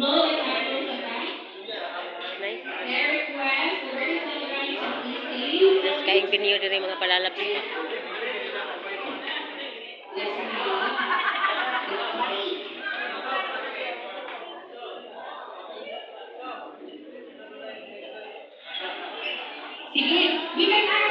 lower capitals. Nice. Request, din. Sige, we can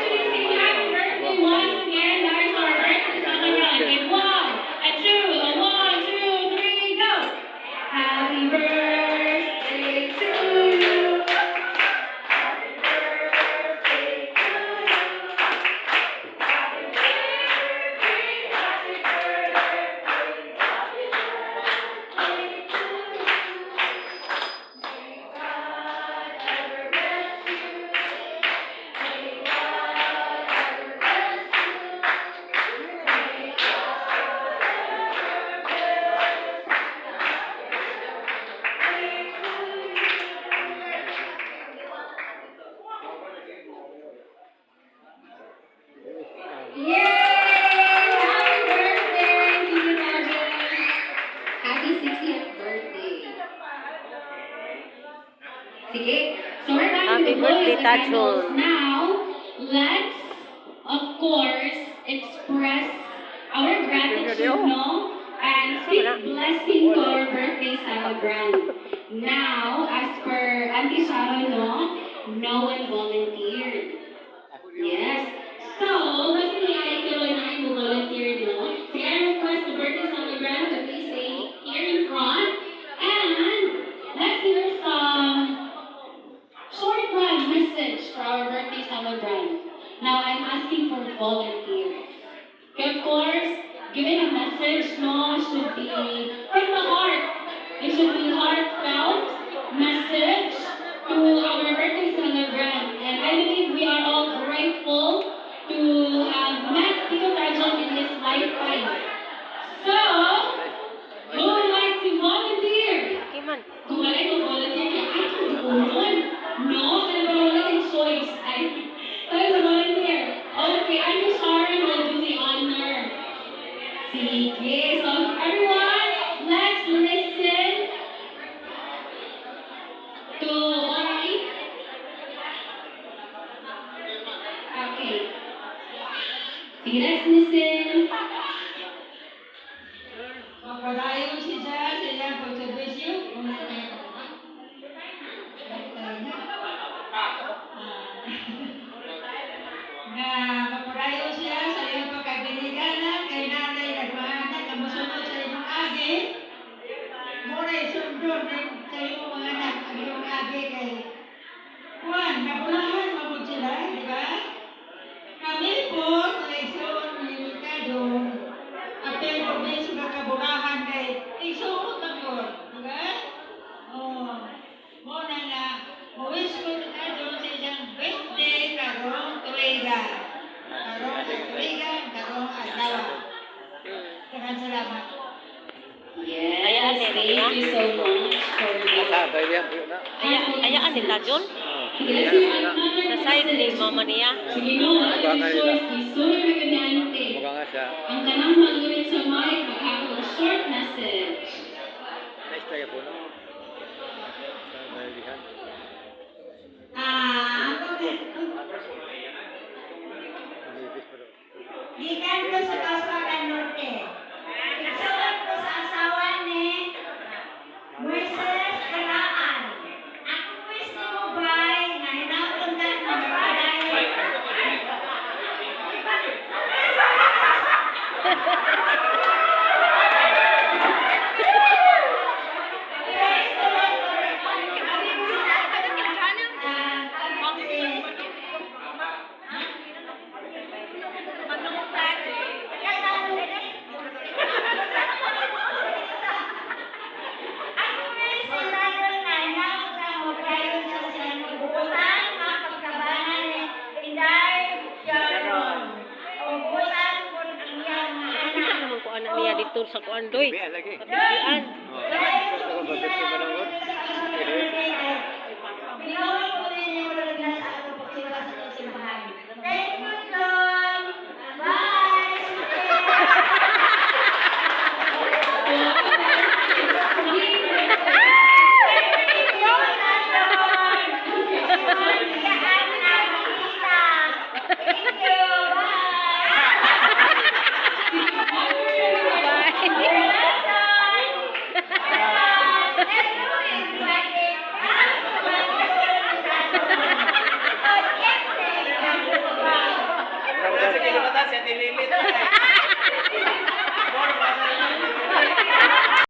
with the blow birthday, of the candles. Tachon. Now, let's, of course, express our gratitude, no? And speak blessing to our birthday celebrant. Now, as per Auntie Sharon, no? No one volunteered. Yes. So, kasi nangyari ko na yung volunteer, no? So, I request the birthday celebrant to please stay here in front. And, let's hear some short run message for our Now, I'm asking for volunteers. Of course, giving a message, no, should be from the heart. It should be heartfelt message to our birthday celebrant. And I believe we are all grateful to have met Tito Tajon in his lifetime. So, who would like to volunteer? Kung wala ko volunteer, kaya ay, tulungan. No, Sige, let's Lord. Okay? Oh. Mo na nga, wish ko na doon sa isang birthday karong tuwiga. Karong tuwiga, karong adlaw. Takan salamat. Yes, Ayaan, thank you so much for the... Ayaan, ayaan din na, John? Sa side ni Mama niya. Mukha nga siya. Ang kanang mga na dito sa kuan doy. Katibian. Oh.